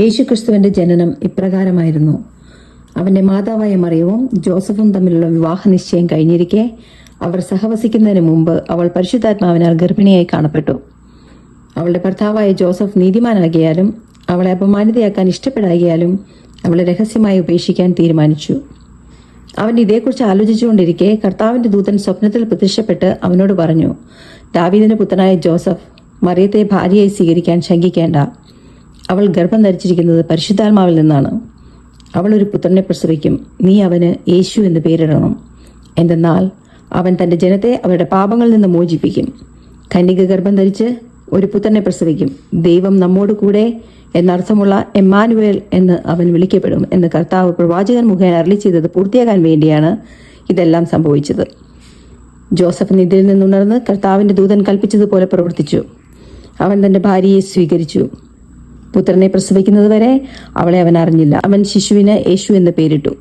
യേശുക്രിസ്തുവിന്റെ ജനനം ഇപ്രകാരമായിരുന്നു. അവന്റെ മാതാവായ മറിയവും ജോസഫും തമ്മിലുള്ള വിവാഹ നിശ്ചയം കഴിഞ്ഞിരിക്കെ അവർ സഹവസിക്കുന്നതിന് മുമ്പ് അവൾ പരിശുദ്ധാത്മാവിനാൽ ഗർഭിണിയായി കാണപ്പെട്ടു. അവളുടെ ഭർത്താവായ ജോസഫ് നീതിമാനാകിയാലും അവളെ അപമാനിതയാക്കാൻ ഇഷ്ടപ്പെടാകിയാലും അവളെ രഹസ്യമായി ഉപേക്ഷിക്കാൻ തീരുമാനിച്ചു. അവൻ ഇതേക്കുറിച്ച് ആലോചിച്ചുകൊണ്ടിരിക്കെ കർത്താവിന്റെ ദൂതൻ സ്വപ്നത്തിൽ പ്രത്യക്ഷപ്പെട്ട് അവനോട് പറഞ്ഞു ദാവീദിന്റെ പുത്രനായ ജോസഫ് മറിയത്തെ ഭാര്യയായി സ്വീകരിക്കാൻ ശങ്കിക്കേണ്ട. അവൾ ഗർഭം ധരിച്ചിരിക്കുന്നത് പരിശുദ്ധാത്മാവിൽ നിന്നാണ്. അവൾ ഒരു പുത്രനെ പ്രസവിക്കും. നീ അവന് യേശു എന്ന് പേരിടണം. എന്തെന്നാൽ അവൻ തന്റെ ജനത്തെ അവരുടെ പാപങ്ങളിൽ നിന്ന് മോചിപ്പിക്കും. കന്യക ഗർഭം ധരിച്ച് ഒരു പുത്രനെ പ്രസവിക്കും. ദൈവം നമ്മോട് കൂടെ എന്നർത്ഥമുള്ള എമ്മാനുവേൽ എന്ന് അവൻ വിളിക്കപ്പെടും എന്ന് കർത്താവ് പ്രവാചകൻ മുഖേന അരളി ചെയ്തത് പൂർത്തിയാകാൻ വേണ്ടിയാണ് ഇതെല്ലാം സംഭവിച്ചത്. ജോസഫ് നിദ്രയിൽ നിന്നുണർന്ന് കർത്താവിന്റെ ദൂതൻ കൽപ്പിച്ചതുപോലെ പ്രവർത്തിച്ചു. അവൻ തന്റെ ഭാര്യയെ സ്വീകരിച്ചു. പുത്രനെ പ്രസവിക്കുന്നതുവരെ അവളെ അവൻ അറിഞ്ഞില്ല. അവൻ ശിശുവിന് യേശു എന്ന് പേരിട്ടു.